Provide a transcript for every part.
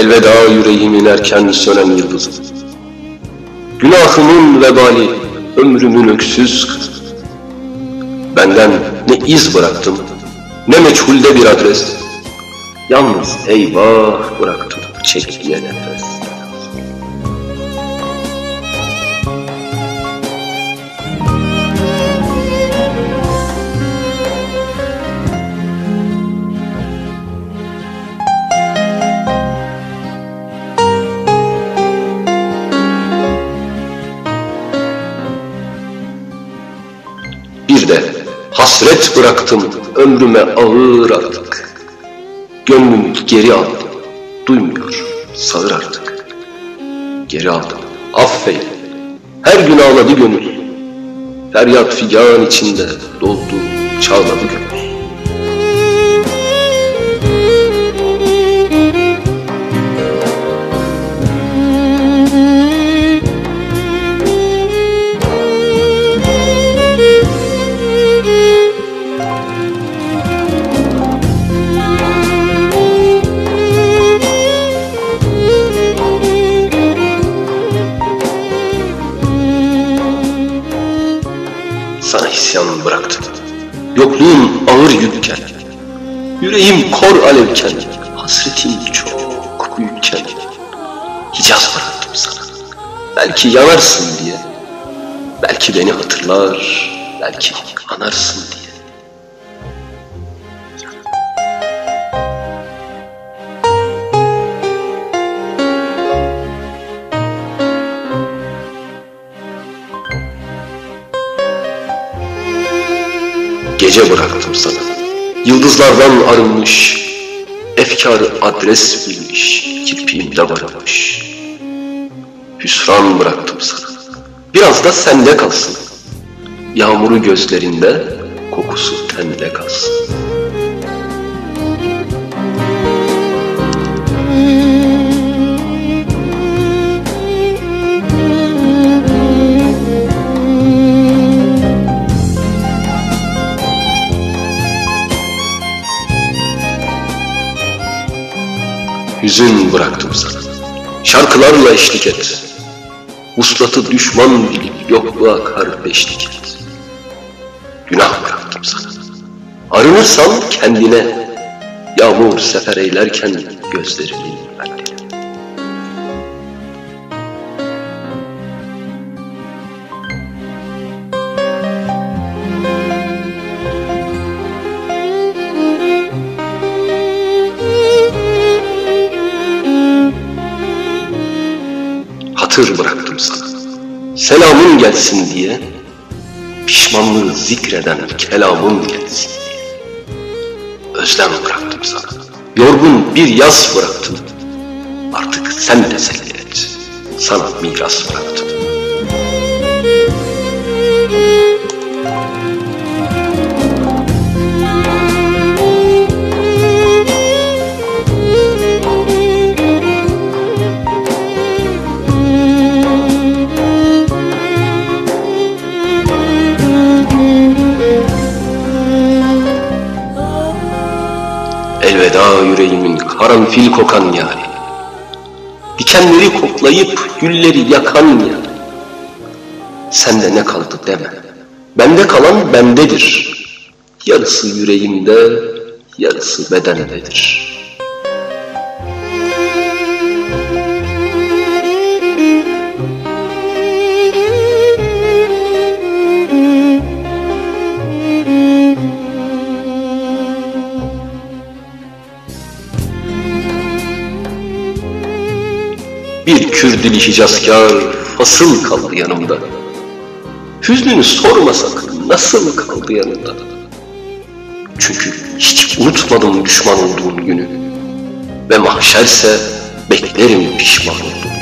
Elveda yüreğimin erken sönen yıldızı. Günahımın vebali, ömrümün öksüz. Benden ne iz bıraktım, ne meçhulde bir adres. Yalnız eyvah bıraktım çektiğe nefes. Hasret bıraktım ömrüme ağır artık. Gönlümü geri aldım, duymuyor, sağır artık. Geri aldım, affeyle. Her gün ağladı gönül. Feryat figan içinde doldu, çağladı gönül. Sana isyan bıraktım. Yokluğun ağır yükken. Yüreğim kor alevken. Hasretim çok büyükken. Hicaz bıraktım sana. Belki yanarsın diye. Belki beni hatırlar. Belki anarsın Gece bıraktım sana. Yıldızlardan arınmış, efkarı adres bilmiş, kirpiğimde barınmış. Hüsran bıraktım sana. Biraz da sende kalsın. Yağmuru gözlerinde, kokusu tende kalsın. Hüzün bıraktım sana. Şarkılarla eşlik et. Vuslatı düşman bilip yokluğa kar beşlik et. Günah bıraktım sana. Arınırsan kendine, yağmur sefer eylerken gözlerimin Hatır bıraktım sana. Selamın gelsin diye, pişmanlığı zikreden kelamın gelsin diye. Özlem bıraktım sana. Yorgun bir yaz bıraktım. Artık sen teselli et. Sana miras bıraktım. Elveda yüreğimin karanfil kokan yari. Dikenleri koklayıp gülleri yakan yari. Sende ne kaldı deme. Bende kalan bendedir. Yarısı yüreğimde, yarısı bedendedir. Bir Kürdili Hicazkar fasıl kaldı yanımda. Hüznünü sorma sakın nasıl kaldı yanımda. Çünkü hiç unutmadım düşman olduğun günü. Ve mahşerse beklerim pişman olduğun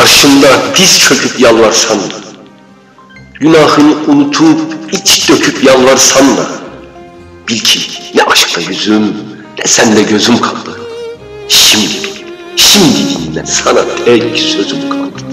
karşımda diz çöküp yalvarsan, günahını unutup iç döküp yalvarsan da Bil ki ne aşkta yüzüm ne sende gözüm kaldı. Şimdi, şimdi dinle sana tek sözüm kaldı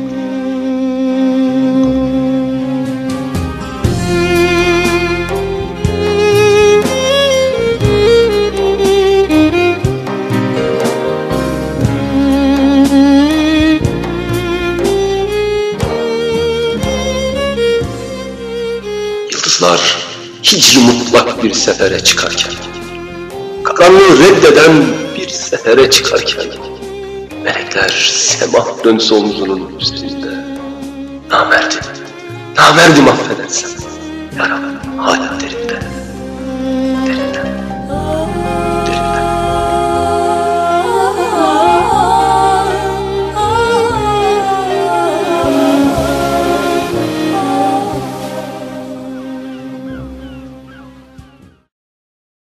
Yıldızlar hicri mutlak bir sefere çıkarken Karanlığı reddeden bir sefere çıkarken Melekler semah dönse omzunun üstünde Namerdim, namerdim affedersen Yaram hala derinde